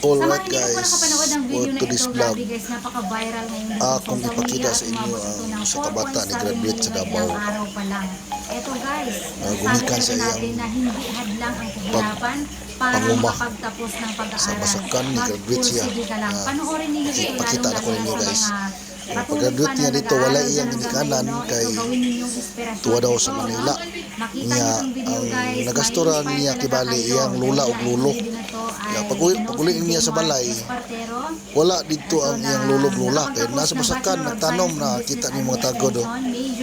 All right, guys, for today's vlog, akong social ipakita sa inyo ang ito ng sa kabata ni 4.7 graduate sa Davao. Ito guys, Uh, gumikan sa iyang para panguma sa basakan ni graduate siya. Ah, ito ipakita na ko ninyo, guys. pagka duit niya dito wala iyang kanan kay tuwa daw sa Manila niya ang nagasturan niya kibali iyang lula o lulo ya, pag paguliin niya sa balay wala dito ang iyang lulo lula Kaya nasa masakan, nagtanom na kita ni mga tagod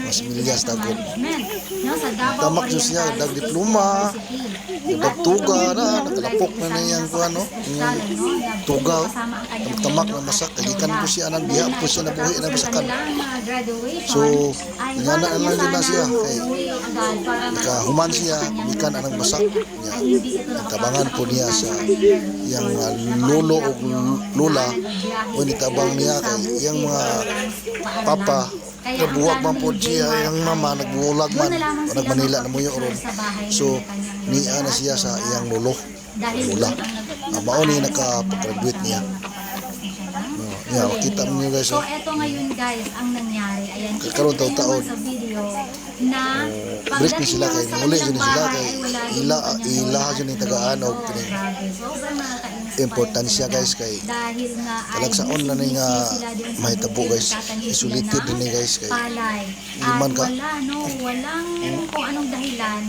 mas milyas tagod no, sa Davao Tamak jud siya, Oriental dag State diploma. University. Nagtuga na, nakalapok na na isang iyang kuha, no? napaka-espesyal, no, na Tuga, kasama ang kanyang tamak lolo na masak, kagikan po siya ng diha po siya nabuhi na graduation, So, nga na lang din na siya, kay nakahuman siya, gumikan anang hindi ito nagtabangan po niya sa uh, graduation. lolo o yung daanan o nitabang niya kay iyang mga papa Kaya na buwag ang man po siya J. iyang mama nagbulag man. sila nagmanila na mo yung oron so niya na siya sa iyang lolo. Doon ang nag- mao ni nag-aaral naka-graduate sa niya. mga nakapagtapos na siya ng Oh, yeah, makita mo niyo guys, So, oh. eto ngayon guys, ang nangyari. Ayan, Kakaroon taon-taon. naman sa video na Oh, break ni sila kay muli yun sila kay ila ila yun yung tagaan nakaka-inspire importansya, guys, kay talagsaon na ni nga mahitabo, guys. ng din ni, guys, kay palay. hindi At man ka- wala, no, walang kung anong dahilan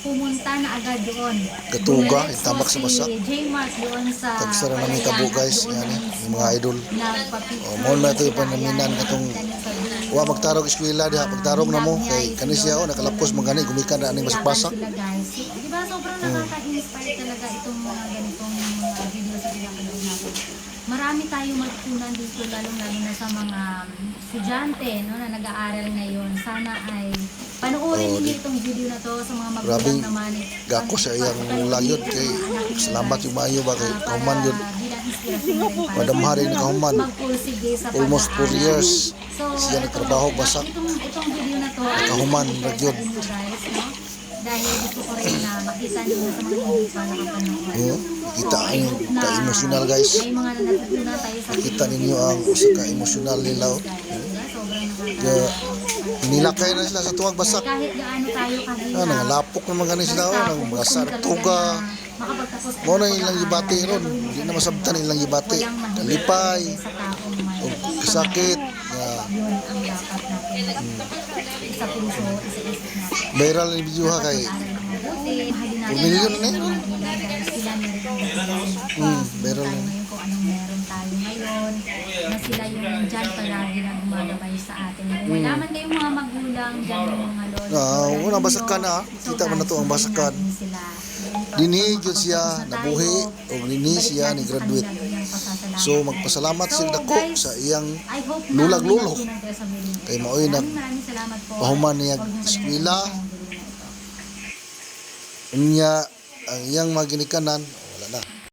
pumunta na agad doon. Katuga, Dumiretso itabak sa. Mark doon sa Tagsara na may tabo, guys. Yan, eh, yung mga idol. Oh, mall na ito yung panaminan katong wa magtarog eskwela diha pagtarog na mo kay kani siya oh nakalapos man gani gumikan na aning basak-basak. Di ba sobrang nakaka-inspire talaga itong mga video sa pinapanood natin. Marami tayong matutunan dito lalong-lalo na sa mga estudyante no, na nag-aaral ngayon. Sana ay panoorin Oh, ninyo itong video na to sa mga magulang naman. eh. gako sa iyang layod kay salamat yung maayo ba kay kahuman yun na Madam Hari magpursige sa Almost four pag-aaral. years So, siya nagtrabaho, basak. Itong, video na to, share ragyod. Dahil gusto ko rin na makita niyo sa mga hindi pa nakapanood. Oo, kita So, I ang ka-emotional, guys. May mga natutunan tayo sa Nakita ninyo ang usa ka emotional nila oh. Kaya, nilakay na sila sa tuwag basak Kahit gaano tayo kahirap, ah nangalapok naman gani sila oh nang sartuga. makapagtapos mo na ilang gibati ron. Hindi na masabtan ilang gibati. Kalipay sa taong yun dapat natin sa puso, isa-isip natin. viral ni video ha kay million ang na eh. magulang dahil sila ang Hmm, meron Tayo ngayon kung anong meron tayo ngayon, na sila yung nandyan palagi na gumagabay sa atin. Kung wala man kayong mga magulang, dyan yung mga lolo. Ah, ninyo. basakan, ah. Kita mo na to ang basakan. Dinhi gyud siya nabuhi dinhi balik siya ni graduate. So magpasalamat So, sila guys, sa iyang lulag lulo. Kay maoy nag pahuman niya eskwela. unya ang iyang mga ginikanan